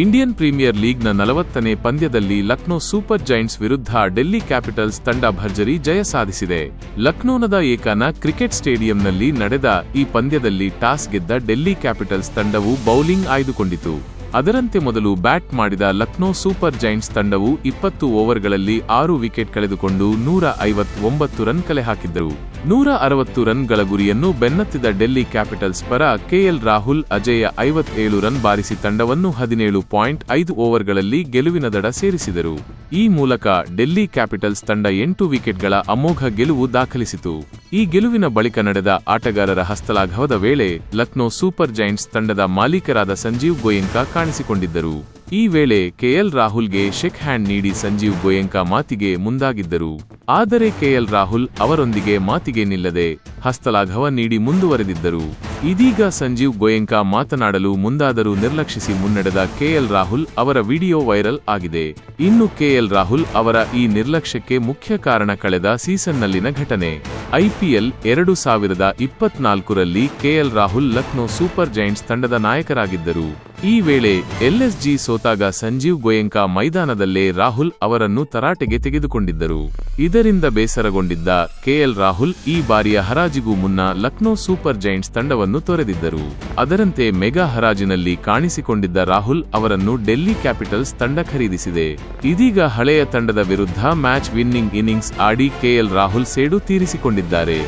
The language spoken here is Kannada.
ಇಂಡಿಯನ್ ಪ್ರೀಮಿಯರ್ ಲೀಗ್ನ ನಲವತ್ತನೇ ಪಂದ್ಯದಲ್ಲಿ ಲಕ್ನೋ ಸೂಪರ್ ಜೈಂಟ್ಸ್ ವಿರುದ್ಧ ಡೆಲ್ಲಿ ಕ್ಯಾಪಿಟಲ್ಸ್ ತಂಡ ಭರ್ಜರಿ ಜಯ ಸಾಧಿಸಿದೆ. ಲಕ್ನೋನದ ಏಕಾನ ಕ್ರಿಕೆಟ್ ಸ್ಟೇಡಿಯಂನಲ್ಲಿ ನಡೆದ ಈ ಪಂದ್ಯದಲ್ಲಿ ಟಾಸ್ ಗೆದ್ದ ಡೆಲ್ಲಿ ಕ್ಯಾಪಿಟಲ್ಸ್ ತಂಡವು ಬೌಲಿಂಗ್ ಆಯ್ದುಕೊಂಡಿತು. ಅದರಂತೆ ಮೊದಲು ಬ್ಯಾಟ್ ಮಾಡಿದ ಲಕ್ನೋ ಸೂಪರ್ ಜೈಂಟ್ಸ್ ತಂಡವು ಇಪ್ಪತ್ತು ಓವರ್ಗಳಲ್ಲಿ ಆರು ವಿಕೆಟ್ ಕಳೆದುಕೊಂಡು ನೂರ ಐವತ್ತೊಂಬತ್ತು ರನ್ ಕಲೆ ಹಾಕಿದ್ದರು. ನೂರ ಅರವತ್ತು ರನ್ಗಳ ಗುರಿಯನ್ನು ಬೆನ್ನತ್ತಿದ ಡೆಲ್ಲಿ ಕ್ಯಾಪಿಟಲ್ಸ್ ಪರ ಕೆಎಲ್ ರಾಹುಲ್ ಅಜೇಯ ಐವತ್ತೇಳು ರನ್ ಬಾರಿಸಿ ತಂಡವನ್ನು ಹದಿನೇಳು ಪಾಯಿಂಟ್ ಐದು ಓವರ್ಗಳಲ್ಲಿ ಗೆಲುವಿನ ದಡ ಸೇರಿಸಿದರು. ಈ ಮೂಲಕ ಡೆಲ್ಲಿ ಕ್ಯಾಪಿಟಲ್ಸ್ ತಂಡ ಎಂಟು ವಿಕೆಟ್ಗಳ ಅಮೋಘ ಗೆಲುವು ದಾಖಲಿಸಿತು. ಈ ಗೆಲುವಿನ ಬಳಿಕ ನಡೆದ ಆಟಗಾರರ ಹಸ್ತಲಾಘವದ ವೇಳೆ ಲಕ್ನೋ ಸೂಪರ್ ಜೈಂಟ್ಸ್ ತಂಡದ ಮಾಲೀಕರಾದ ಸಂಜೀವ್ ಗೋಯಂಕಾ ಕಾಣಿಸಿಕೊಂಡಿದ್ದರು. ಈ ವೇಳೆ ಕೆಎಲ್ ರಾಹುಲ್ಗೆ ಶೆಕ್ ಹ್ಯಾಂಡ್ ನೀಡಿ ಸಂಜೀವ್ ಗೋಯಂಕಾ ಮಾತಿಗೆ ಮುಂದಾಗಿದ್ದರು. ಆದರೆ ಕೆಎಲ್ ರಾಹುಲ್ ಅವರೊಂದಿಗೆ ಮಾತಿಗೆ ನಿಲ್ಲದೆ ಹಸ್ತಲಾಘವ ನೀಡಿ ಮುಂದುವರೆದಿದ್ದರು. ಇದೀಗ ಸಂಜೀವ್ ಗೋಯಂಕಾ ಮಾತನಾಡಲು ಮುಂದಾದರೂ ನಿರ್ಲಕ್ಷಿಸಿ ಮುನ್ನಡೆದ ಕೆಎಲ್ ರಾಹುಲ್ ಅವರ ವಿಡಿಯೋ ವೈರಲ್ ಆಗಿದೆ. ಇನ್ನು ಕೆಎಲ್ ರಾಹುಲ್ ಅವರ ಈ ನಿರ್ಲಕ್ಷ್ಯಕ್ಕೆ ಮುಖ್ಯ ಕಾರಣ ಕಳೆದ ಸೀಸನ್ನಲ್ಲಿನ ಘಟನೆ. ಐಪಿಎಲ್ ಎರಡು ಸಾವಿರದ ಇಪ್ಪತ್ನಾಲ್ಕರಲ್ಲಿ KL Rahul Lucknow super giants ತಂಡದ ನಾಯಕರಾಗಿದ್ದರು. ಈ ವೇಳೆ ಎಲ್ಎಸ್ಜಿ ಸೋತಾಗ ಸಂಜೀವ್ ಗೋಯಂಕಾ ಮೈದಾನದಲ್ಲೇ ರಾಹುಲ್ ಅವರನ್ನು ತರಾಟೆಗೆ ತೆಗೆದುಕೊಂಡಿದ್ದರು. ಇದರಿಂದ ಬೇಸರಗೊಂಡಿದ್ದ ಕೆಎಲ್ ರಾಹುಲ್ ಈ ಬಾರಿಯ ಹರಾಜಿಗೂ ಮುನ್ನ ಲಕ್ನೋ ಸೂಪರ್ ಜೈಂಟ್ಸ್ ತಂಡವನ್ನು ತೊರೆದಿದ್ದರು. ಅದರಂತೆ ಮೆಗಾ ಹರಾಜಿನಲ್ಲಿ ಕಾಣಿಸಿಕೊಂಡಿದ್ದ ರಾಹುಲ್ ಅವರನ್ನು ಡೆಲ್ಲಿ ಕ್ಯಾಪಿಟಲ್ಸ್ ತಂಡ ಖರೀದಿಸಿದೆ. ಇದೀಗ ಹಳೆಯ ತಂಡದ ವಿರುದ್ಧ ಮ್ಯಾಚ್ ವಿನ್ನಿಂಗ್ ಇನ್ನಿಂಗ್ಸ್ ಆಡಿ ಕೆಎಲ್ ರಾಹುಲ್ ಸೇಡು ತೀರಿಸಿಕೊಂಡಿದ್ದಾರೆ.